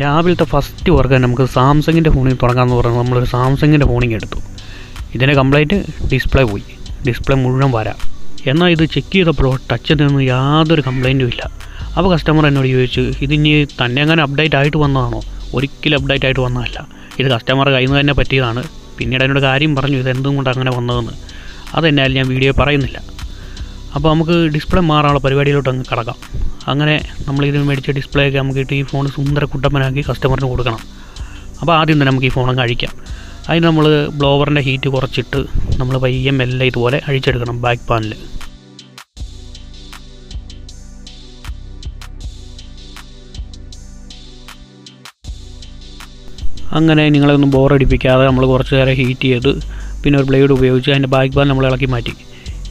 രാവിലത്തെ first work നമുക്ക് സാംസങ്ങിന്റെ ഫോണിൽ തുടങ്ങാമെന്ന് പറഞ്ഞാൽ നമ്മളൊരു സാംസങ്ങിന്റെ ഫോണിങ് എടുത്തു. ഇതിന്റെ കംപ്ലൈന്റ് ഡിസ്പ്ലേ പോയി. ഡിസ്പ്ലേ മുഴുവൻ വരാം. എന്നാൽ ഇത് ചെക്ക് ചെയ്തപ്പോൾ ടച്ചിൽ നിന്ന് യാതൊരു കംപ്ലൈന്റും ഇല്ല. അപ്പോൾ കസ്റ്റമർ എന്നോട് ചോദിച്ചു ഇതിനി തന്നെ അങ്ങനെ അപ്ഡേറ്റ് ആയിട്ട് വന്നതാണോ? ഒരിക്കലും അപ്ഡേറ്റ് ആയിട്ട് വന്നതല്ല. ഇത് കസ്റ്റമർ കയ്യിൽ നിന്ന് തന്നെ പറ്റിയതാണ്. പിന്നീട് എന്നോട് കാര്യം പറഞ്ഞു ഇത് എന്തുകൊണ്ട് അങ്ങനെ വന്നതെന്ന്? അതെന്നായാലും ഞാൻ വീഡിയോ പറയുന്നില്ല. അപ്പോൾ നമുക്ക് ഡിസ്പ്ലേ മാറാനുള്ള പരിപാടിയിലോട്ട് അങ്ങ് കിടക്കാം. അങ്ങനെ നമ്മൾ ഇത് മേടിച്ച ഡിസ്പ്ലേ ഒക്കെ നമുക്ക് ഈ ഫോൺ സുന്ദര കുട്ടപ്പനാക്കി കസ്റ്റമറിന് കൊടുക്കണം. അപ്പോൾ ആദ്യം തന്നെ നമുക്ക് ഈ ഫോൺ അങ്ങ് അഴിക്കാം. അതിന് നമ്മൾ ബ്ലോവറിന്റെ ഹീറ്റ് കുറച്ചിട്ട് നമ്മൾ പയ്യെ മെല്ലെ ഇതുപോലെ അഴിച്ചെടുക്കണം ബാക്ക് പാനിൽ അങ്ങനെ നിങ്ങളൊന്നും ബോറടിപ്പിക്കാതെ നമ്മൾ കുറച്ച് നേരം ഹീറ്റ് ചെയ്ത് പിന്നെ ഒരു ബ്ലേഡ് ഉപയോഗിച്ച് അതിന്റെ ബാക്ക് പാൻ നമ്മൾ ഇളക്കി മാറ്റി.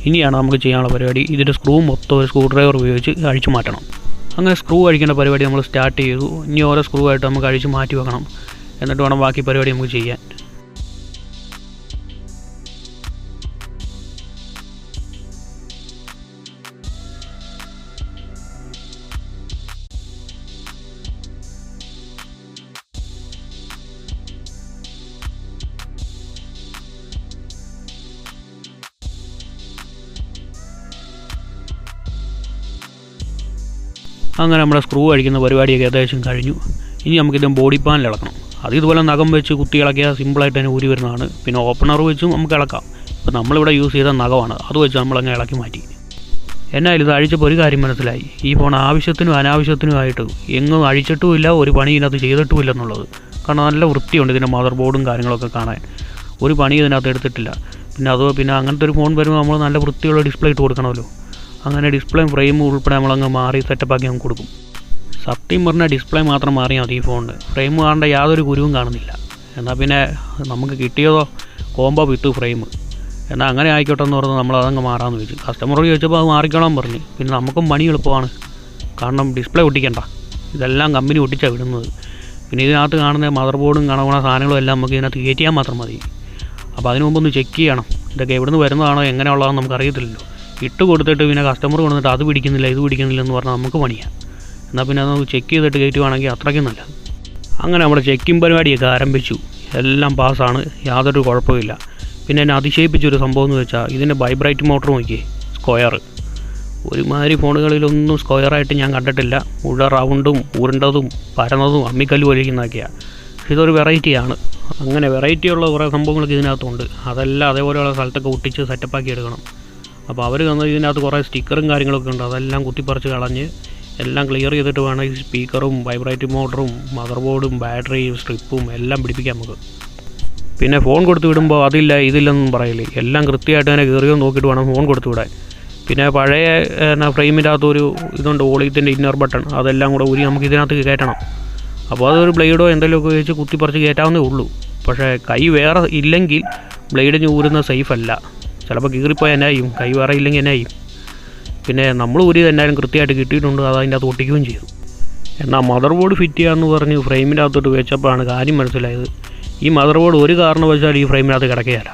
ഇനിയാണ് നമുക്ക് ചെയ്യാനുള്ള പരിപാടി. ഇതിന്റെ സ്ക്രൂ മൊത്തം ഒരു സ്ക്രൂ ഡ്രൈവർ ഉപയോഗിച്ച് അഴിച്ചു മാറ്റണം. അങ്ങനെ സ്ക്രൂ അഴിക്കേണ്ട പരിപാടി നമ്മൾ സ്റ്റാർട്ട് ചെയ്തു. ഇനി ഓരോ സ്ക്രൂ ആയിട്ട് നമുക്ക് അഴിച്ച് മാറ്റി വെക്കണം. എന്നിട്ട് വേണം ബാക്കി പരിപാടി നമുക്ക് ചെയ്യാൻ. അങ്ങനെ നമ്മുടെ സ്ക്രൂ അഴിക്കുന്ന പരിപാടിയൊക്കെ ഏകദേശം കഴിഞ്ഞു. ഇനി നമുക്കിത് ബോഡി പാനിൽ ഇളക്കണം. അത് ഇതുപോലെ നഖം വെച്ച് കുത്തി ഇളക്കിയാൽ സിമ്പിളായിട്ട് തന്നെ ഊരി വരുന്നതാണ്. പിന്നെ ഓപ്പണർ വെച്ചും നമുക്ക് ഇളക്കാം. ഇപ്പോൾ നമ്മളിവിടെ യൂസ് ചെയ്ത നഖമാണ്. അത് വെച്ച് നമ്മളങ്ങ് ഇളക്കി മാറ്റി. എന്നാലും ഇത് അഴിച്ചപ്പോൾ ഒരു കാര്യം മനസ്സിലായി. ഈ ഫോൺ ആവശ്യത്തിനും അനാവശ്യത്തിനുമായിട്ട് എങ്ങും അഴിച്ചിട്ടുമില്ല ഒരു പണി ഇതിനകത്ത് ചെയ്തിട്ടുമില്ല എന്നുള്ളത്. കാരണം നല്ല വൃത്തിയുണ്ട് ഇതിന്റെ മദർ ബോർഡും കാര്യങ്ങളൊക്കെ കാണാൻ. ഒരു പണി ഇതിനകത്ത് എടുത്തിട്ടില്ല. പിന്നെ അതോ പിന്നെ അങ്ങനത്തെ ഒരു ഫോൺ വരുമ്പോൾ നമ്മൾ നല്ല വൃത്തിയുള്ള ഡിസ്പ്ലേ ഇട്ട് കൊടുക്കണമല്ലോ. അങ്ങനെ ഡിസ്പ്ലേ ഫ്രെയിം ഉൾപ്പെടെ നമ്മളങ്ങ് മാറി സെറ്റപ്പാക്കി അങ്ങ് കൊടുക്കും. സത്യം പറഞ്ഞാൽ ഡിസ്പ്ലേ മാത്രം മാറിയാൽ മതി ഈ ഫോണിന് ഫ്രെയിം കാണേണ്ട യാതൊരു കുരുവും കാണുന്നില്ല. എന്നാൽ പിന്നെ നമുക്ക് കിട്ടിയതോ കോംബോ വിത്ത് ഫ്രെയിം എന്നാൽ അങ്ങനെ ആയിക്കോട്ടെ എന്ന് പറഞ്ഞ് നമ്മൾ അതങ്ങ് മാറാമെന്ന് ചോദിച്ചു കസ്റ്റമറോട് ചോദിച്ചപ്പോൾ അത് മാറിക്കോളാൻ പറഞ്ഞു. പിന്നെ നമുക്കും പണി എളുപ്പമാണ്. കാരണം ഡിസ്പ്ലേ ഒട്ടിക്കണ്ട. ഇതെല്ലാം കമ്പനി ഒട്ടിച്ചാണ് വിടുന്നത്. പിന്നെ ഇതിനകത്ത് കാണുന്ന മദർ ബോർഡും കാണുന്ന സാധനങ്ങളും എല്ലാം നമുക്ക് ഇതിനകത്ത് കയറ്റിയാൽ മാത്രം മതി. അപ്പോൾ അതിനു മുമ്പ് ഒന്ന് ചെക്ക് ചെയ്യണം. ഇതൊക്കെ എവിടെ നിന്ന് വരുന്നതാണോ എങ്ങനെയുള്ളതാണെന്ന് നമുക്ക് അറിയത്തില്ലല്ലോ ഇട്ട് കൊടുത്തിട്ട് പിന്നെ കസ്റ്റമർ കൊണ്ടുവന്നിട്ട് അത് പിടിക്കുന്നില്ല ഇത് പിടിക്കുന്നില്ല എന്ന് പറഞ്ഞാൽ നമുക്ക് പണിയാണ് എന്നാൽ പിന്നെ അത് നമുക്ക് ചെക്ക് ചെയ്തിട്ട് കയറ്റുവാണെങ്കിൽ അത്രയ്ക്കും നല്ലത്. അങ്ങനെ നമ്മുടെ ചെക്കിംഗ് പരിപാടിയൊക്കെ ആരംഭിച്ചു. എല്ലാം പാസ്സാണ് യാതൊരു കുഴപ്പമില്ല പിന്നെ എന്നെ അതിശയിപ്പിച്ചൊരു സംഭവം എന്ന് വെച്ചാൽ ഇതിന്റെ വൈബ്രൈറ്റ് മോട്ടർ നോക്കിയേ സ്ക്വയർ ഒരുമാതിരി ഫോണുകളിലൊന്നും സ്ക്വയറായിട്ട് ഞാൻ കണ്ടിട്ടില്ല. മുഴ റൗണ്ടും ഉരുണ്ടതും പരന്നതും അമ്മിക്കല്ല് വലിക്കുന്നതൊക്കെയാണ് ഇതൊരു വെറൈറ്റിയാണ് അങ്ങനെ വെറൈറ്റിയുള്ള കുറേ സംഭവങ്ങളൊക്കെ ഇതിനകത്തുണ്ട്. അതെല്ലാം അതേപോലെയുള്ള സ്ഥലത്തൊക്കെ ഒട്ടിച്ച് സെറ്റപ്പാക്കി എടുക്കണം. അപ്പോൾ അവർ തന്ന ഇതിനകത്ത് കുറേ സ്റ്റിക്കറും കാര്യങ്ങളൊക്കെ ഉണ്ട്. അതെല്ലാം കുത്തിപ്പറിച്ച് കളഞ്ഞ് എല്ലാം ക്ലിയർ ചെയ്തിട്ട് വേണം ഈ സ്പീക്കറും വൈബ്രേറ്റ് മോട്ടറും മദർ ബോർഡും ബാറ്ററിയും സ്ട്രിപ്പും എല്ലാം പിടിപ്പിക്കാൻ നമുക്ക്. പിന്നെ ഫോൺ കൊടുത്തു വിടുമ്പോൾ അതില്ല ഇതില്ലെന്നും പറയില്ലേ? എല്ലാം കൃത്യമായിട്ട് തന്നെ കയറിയോ നോക്കിയിട്ട് വേണം ഫോൺ കൊടുത്തു വിടാൻ. പിന്നെ പഴയ എന്നാ ഫ്രെയിമിന്റെ അകത്തൊരു ഇതുണ്ട് ഓളിയത്തിന്റെ ഇന്നർ ബട്ടൺ അതെല്ലാം കൂടെ ഊരി നമുക്ക് ഇതിനകത്ത് കയറ്റണം. അപ്പോൾ അതൊരു ബ്ലേഡോ എന്തെങ്കിലുമൊക്കെ വെച്ച് കുത്തിപ്പറിച്ച് കയറ്റാവുന്നേ ഉള്ളൂ. പക്ഷേ കൈ വേറെ ഇല്ലെങ്കിൽ ബ്ലേഡിന് ഊരുന്ന സേഫ് അല്ല. ചിലപ്പോൾ കീറിപ്പോയാൽ എന്നായും കൈ വേറെ ഇല്ലെങ്കിൽ എന്നായും പിന്നെ നമ്മൾ ഊരി എന്തായാലും കൃത്യമായിട്ട് കിട്ടിയിട്ടുണ്ട്. അത് അതിന്റെ അകത്ത് ഒട്ടിക്കുകയും ചെയ്തു. എന്നാൽ മദർ ബോർഡ് ഫിറ്റ് ചെയ്യാമെന്ന് പറഞ്ഞ് ഫ്രെയിമിന്റെ അകത്തോട്ട് വെച്ചപ്പോഴാണ് കാര്യം മനസ്സിലായത്. ഈ മദർ ബോർഡ് ഒരു കാരണവശാലും ഈ ഫ്രെയിമിനകത്ത് കിടക്കുകയല്ല.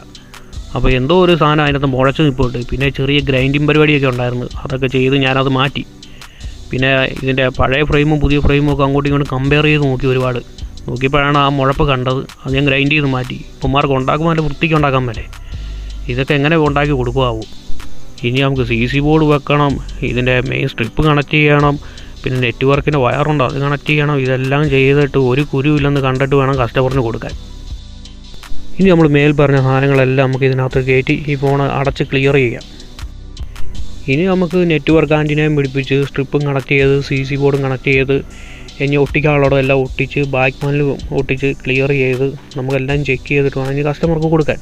അപ്പോൾ എന്തോ ഒരു സാധനം അതിനകത്ത് മുഴച്ച് നിൽപ്പുണ്ട് പിന്നെ ചെറിയ ഗ്രൈൻഡിങ് പരിപാടിയൊക്കെ ഉണ്ടായിരുന്നു. അതൊക്കെ ചെയ്ത് ഞാനത് മാറ്റി. പിന്നെ ഇതിന്റെ പഴയ ഫ്രെയിമും പുതിയ ഫ്രെയിമും ഒക്കെ അങ്ങോട്ടും ഇങ്ങോട്ടും കമ്പയർ ചെയ്ത് നോക്കി ഒരുപാട്. നോക്കിയപ്പോഴാണ് ആ മുഴപ്പ് കണ്ടത്. അത് ഞാൻ ഗ്രൈൻഡ് ചെയ്ത് മാറ്റി. ഉപ്പമാർക്ക് ഉണ്ടാക്കുമ്പോൾ അതിന്റെ വൃത്തിക്ക് ഉണ്ടാക്കാൻ മേലെ. ഇതൊക്കെ എങ്ങനെ ഉണ്ടാക്കി കൊടുക്കുമാവും ഇനി നമുക്ക് സി സി ബോർഡ് വെക്കണം ഇതിന്റെ മെയിൻ സ്ട്രിപ്പ് കണക്ട് ചെയ്യണം പിന്നെ നെറ്റ്വർക്കിന്റെ വയറുണ്ട് അത് കണക്ട് ചെയ്യണം ഇതെല്ലാം ചെയ്തിട്ട് ഒരു കുരുവില്ലെന്ന് കണ്ടിട്ട് വേണം കസ്റ്റമറിന് കൊടുക്കാൻ. ഇനി നമ്മൾ മേൽ പറഞ്ഞ സാധനങ്ങളെല്ലാം നമുക്ക് ഇതിനകത്ത് കയറ്റി ഈ ഫോൺ അടച്ച് ക്ലിയർ ചെയ്യാം. ഇനി നമുക്ക് നെറ്റ്വർക്ക് ആന്റിനെയും പിടിപ്പിച്ച് സ്ട്രിപ്പും കണക്ട് ചെയ്ത് സി സി ബോർഡും കണക്ട് ചെയ്ത് ഇനി ഒട്ടിക്കാനുള്ളതും എല്ലാം ഒട്ടിച്ച് ബാക്ക് പാനൽ ഒട്ടിച്ച് ക്ലിയർ ചെയ്ത് നമുക്കെല്ലാം ചെക്ക് ചെയ്തിട്ട് വേണം ഇനി കസ്റ്റമർക്ക് കൊടുക്കാൻ.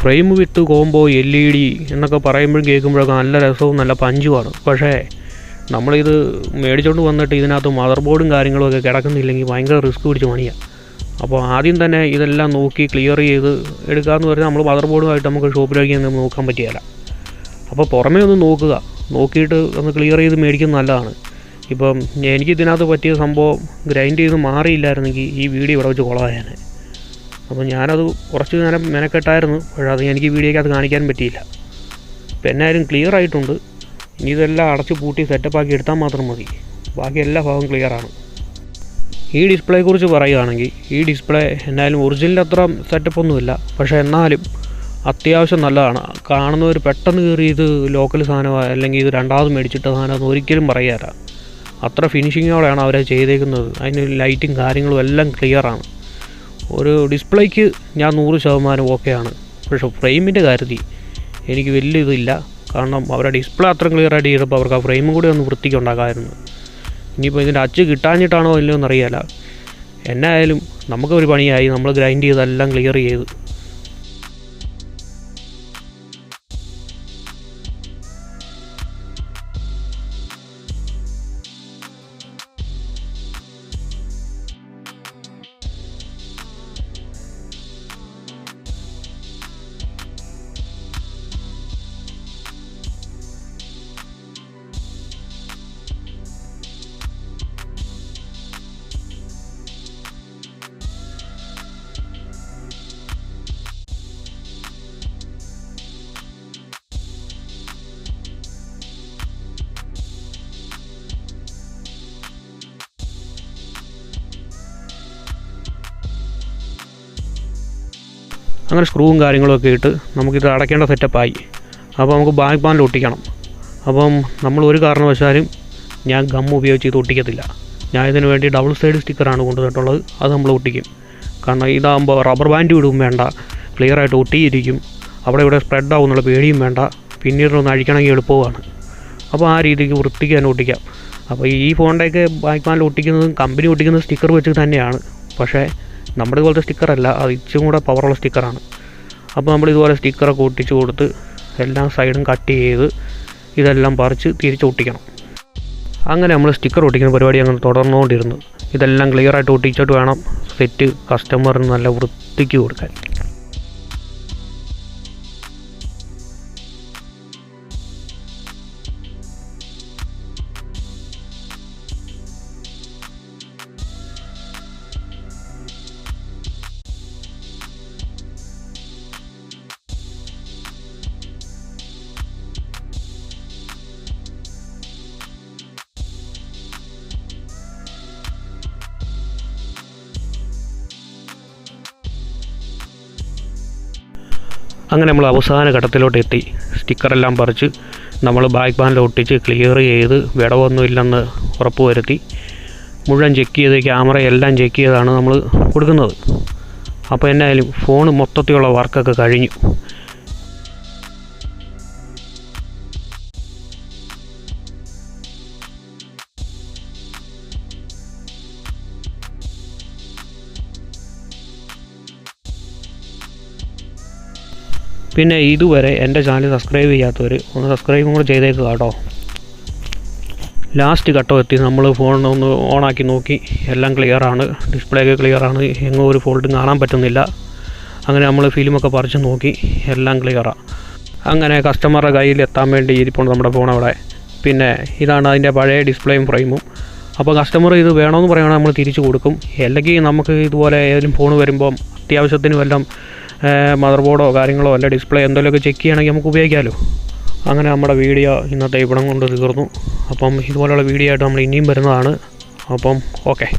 Frame with combo L E D എന്നൊക്കെ പറയുമ്പോഴും കേൾക്കുമ്പോഴൊക്കെ നല്ല രസവും നല്ല പഞ്ചുമാണ്. പക്ഷേ നമ്മളിത് മേടിച്ചുകൊണ്ട് വന്നിട്ട് ഇതിനകത്ത് മദർ ബോർഡും കാര്യങ്ങളും ഒക്കെ കിടക്കുന്നില്ലെങ്കിൽ ഭയങ്കര റിസ്ക് പിടിച്ച പണിയാണ് അപ്പോൾ ആദ്യം തന്നെ ഇതെല്ലാം നോക്കി ക്ലിയർ ചെയ്ത് എടുക്കാമെന്ന് പറഞ്ഞാൽ നമ്മൾ മദർ ബോർഡുമായിട്ട് നമുക്ക് ഷോപ്പിലേക്ക് ഒന്നും നോക്കാൻ പറ്റിയല്ല അപ്പോൾ പുറമേ ഒന്ന് നോക്കുക. നോക്കിയിട്ട് ഒന്ന് ക്ലിയർ ചെയ്ത് മേടിക്കുന്നത് നല്ലതാണ്. ഇപ്പം എനിക്ക് ഇതിനകത്ത് പറ്റിയ സംഭവം ഗ്രൈൻഡ് ചെയ്ത് മാറിയില്ലായിരുന്നെങ്കിൽ ഈ വീഡിയോ ഇവിടെ വെച്ച് കുളമായേനെ അപ്പോൾ ഞാനത് കുറച്ച് നേരം മെനക്കെട്ടായിരുന്നു. പക്ഷേ അത് എനിക്ക് വീഡിയോയ്ക്കകത്ത് കാണിക്കാൻ പറ്റിയില്ല. ഇപ്പം എന്നായാലും ക്ലിയർ ആയിട്ടുണ്ട്. ഇനി ഇതെല്ലാം അടച്ച് പൂട്ടി സെറ്റപ്പാക്കി എടുത്താൽ മാത്രം മതി. ബാക്കി എല്ലാ ഭാഗവും ക്ലിയറാണ് ഈ ഡിസ്പ്ലേയെക്കുറിച്ച് പറയുകയാണെങ്കിൽ ഈ ഡിസ്പ്ലേ എന്നാലും ഒറിജിനൽ അത്ര സെറ്റപ്പ് ഒന്നുമില്ല പക്ഷേ എന്നാലും അത്യാവശ്യം നല്ലതാണ്. കാണുന്നവർ പെട്ടെന്ന് കയറി ഇത് ലോക്കൽ സാധനമാണ് അല്ലെങ്കിൽ ഇത് രണ്ടാമത് മേടിച്ചിട്ട സാധനമെന്ന് ഒരിക്കലും പറയാറില്ല. അത്ര ഫിനിഷിങ്ങോടെയാണ് അവരെ ചെയ്തേക്കുന്നത്. അതിന് ലൈറ്റും കാര്യങ്ങളും എല്ലാം ക്ലിയറാണ് ഒരു ഡിസ്പ്ലേക്ക് ഞാൻ നൂറ് ശതമാനം ഓക്കെയാണ്. പക്ഷേ ഫ്രെയിമിന്റെ കാര്യത്തിൽ എനിക്ക് വലിയ ഇതില്ല. കാരണം അവരുടെ ഡിസ്പ്ലേ അത്ര ക്ലിയർ ആയിട്ട് ചെയ്തപ്പോൾ അവർക്ക് ആ ഫ്രെയിമും കൂടി ഒന്ന് വൃത്തിക്ക് ഉണ്ടാക്കാമായിരുന്നു. ഇനിയിപ്പോൾ ഇതിന്റെ അച്ച് കിട്ടാഞ്ഞിട്ടാണോ ഇല്ലയോ എന്നറിയില്ല എന്നായാലും നമുക്കൊരു പണിയായി. നമ്മൾ ഗ്രൈൻഡ് ചെയ്തെല്ലാം ക്ലിയർ ചെയ്ത്. അങ്ങനെ സ്ക്രൂവും കാര്യങ്ങളൊക്കെ ഇട്ട് നമുക്കിത് അടയ്ക്കേണ്ട സെറ്റപ്പായി അപ്പോൾ നമുക്ക് ബാക്ക് പാനിൽ ഒട്ടിക്കണം. അപ്പം നമ്മൾ ഒരു കാരണവശാലും ഞാൻ ഗം ഉപയോഗിച്ച് ഇത് ഒട്ടിക്കത്തില്ല. ഞാൻ ഇതിന് വേണ്ടി ഡബിൾ സൈഡ് സ്റ്റിക്കറാണ് കൊണ്ടുവന്നിട്ടുള്ളത്. അത് നമ്മൾ ഒട്ടിക്കും. കാരണം ഇതാകുമ്പോൾ റബ്ബർ ബാൻഡ് വിടും വേണ്ട. ക്ലിയർ ആയിട്ട് ഒട്ടിയിരിക്കും. അവിടെ ഇവിടെ സ്പ്രെഡ് ആവുന്നുള്ള പേടിയും വേണ്ട. പിന്നീട് ഒന്ന് അഴിക്കണമെങ്കിൽ എളുപ്പമാണ് അപ്പോൾ ആ രീതിക്ക് വൃത്തിക്ക് തന്നെ ഒട്ടിക്കാം. അപ്പോൾ ഈ ഫോണിന്റെയൊക്കെ ബാക്ക് പാനിൽ ഒട്ടിക്കുന്നതും കമ്പനി ഒട്ടിക്കുന്ന സ്റ്റിക്കർ വെച്ച് തന്നെയാണ്. പക്ഷേ നമ്മുടെ ഇതുപോലത്തെ സ്റ്റിക്കറല്ല അത് ഇച്ചും കൂടെ പവറുള്ള സ്റ്റിക്കറാണ് അപ്പോൾ നമ്മൾ ഇതുപോലെ സ്റ്റിക്കറൊക്കെ ഒട്ടിച്ച് കൊടുത്ത് എല്ലാം സൈഡും കട്ട് ചെയ്ത് ഇതെല്ലാം പറിച്ച് തിരിച്ച് ഒട്ടിക്കണം. അങ്ങനെ നമ്മൾ സ്റ്റിക്കർ ഒട്ടിക്കുന്ന പരിപാടി അങ്ങനെ തുടർന്നുകൊണ്ടിരുന്നു. ഇതെല്ലാം ക്ലിയറായിട്ട് ഒട്ടിച്ചിട്ട് വേണം സെറ്റ് കസ്റ്റമറിന് നല്ല വൃത്തിക്ക് കൊടുക്കാൻ. അങ്ങനെ നമ്മൾ അവസാന ഘട്ടത്തിലോട്ട് എത്തി. സ്റ്റിക്കറെല്ലാം പറിച്ച് നമ്മൾ ബാക്ക് പാനിൽ ഒട്ടിച്ച് ക്ലിയർ ചെയ്ത് വിടവൊന്നും ഇല്ലെന്ന് ഉറപ്പ് വരുത്തി. മുഴുവൻ ചെക്ക് ചെയ്ത് ക്യാമറ എല്ലാം ചെക്ക് ചെയ്താണ് നമ്മൾ കൊടുക്കുന്നത്. അപ്പോൾ എന്നായാലും ഫോൺ മൊത്തത്തിലുള്ള വർക്കൊക്കെ കഴിഞ്ഞു. പിന്നെ ഇതുവരെ എന്റെ ചാനൽ സബ്സ്ക്രൈബ് ചെയ്യാത്തവർ ഒന്ന് സബ്സ്ക്രൈബും കൂടെ ചെയ്തേക്കുക കേട്ടോ. ലാസ്റ്റ് ഘട്ടം എത്തി. നമ്മൾ ഫോൺ ഒന്ന് ഓണാക്കി നോക്കി. എല്ലാം ക്ലിയറാണ് ഡിസ്പ്ലേ ഒക്കെ ക്ലിയറാണ് എങ്ങും ഒരു ഫോൾട്ടും കാണാൻ പറ്റുന്നില്ല. അങ്ങനെ നമ്മൾ ഫിലിമൊക്കെ പറിച്ച് നോക്കി. എല്ലാം ക്ലിയറാണ് അങ്ങനെ കസ്റ്റമറുടെ കയ്യിൽ എത്താൻ വേണ്ടി ഇരിപ്പോൾ നമ്മുടെ ഫോൺ അവിടെ. പിന്നെ ഇതാണ് അതിന്റെ പഴയ ഡിസ്പ്ലേയും ഫ്രെയിമും അപ്പോൾ കസ്റ്റമർ ഇത് വേണമെന്ന് പറയുകയാണെങ്കിൽ നമ്മൾ തിരിച്ചു കൊടുക്കും. അല്ലെങ്കിൽ നമുക്ക് ഇതുപോലെ ഏതെങ്കിലും ഫോൺ വരുമ്പം അത്യാവശ്യത്തിന് വല്ലതും മദർ ബോർഡോ കാര്യങ്ങളോ അല്ല ഡിസ്പ്ലേ എന്തെങ്കിലുമൊക്കെ ചെക്ക് ചെയ്യണമെങ്കിൽ നമുക്ക് ഉപയോഗിക്കാമല്ലോ അങ്ങനെ നമ്മുടെ വീഡിയോ ഇന്നത്തെ ഇവിടം കൊണ്ട് തീർന്നു. അപ്പം ഇതുപോലെയുള്ള വീഡിയോ ആയിട്ട് നമ്മൾ ഇനിയും വരുന്നതാണ്. അപ്പം ഓക്കെ